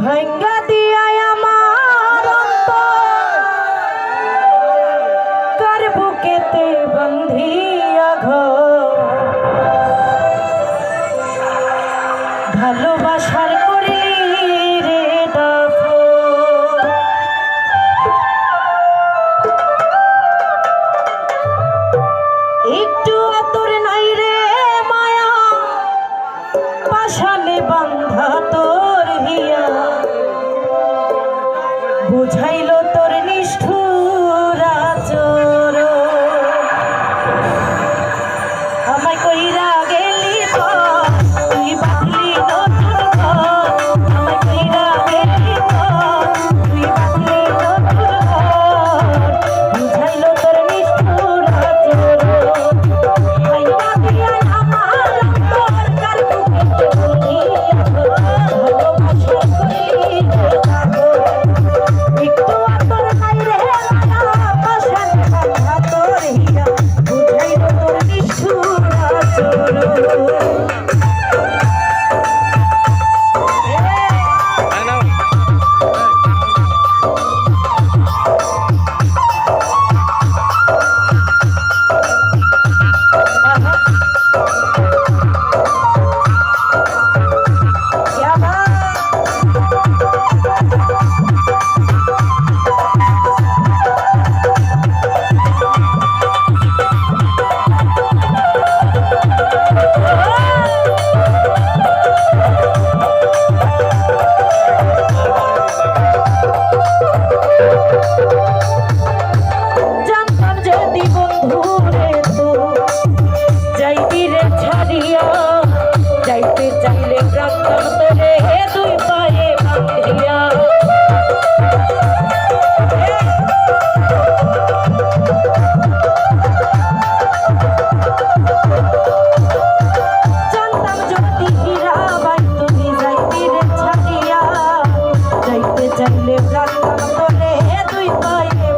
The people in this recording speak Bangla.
ভাঙ্গা দিয়াই আমার কার বুকেতে বন্ধিয়া ঘর? ভালোবাসার তোরে দুই পায়ে।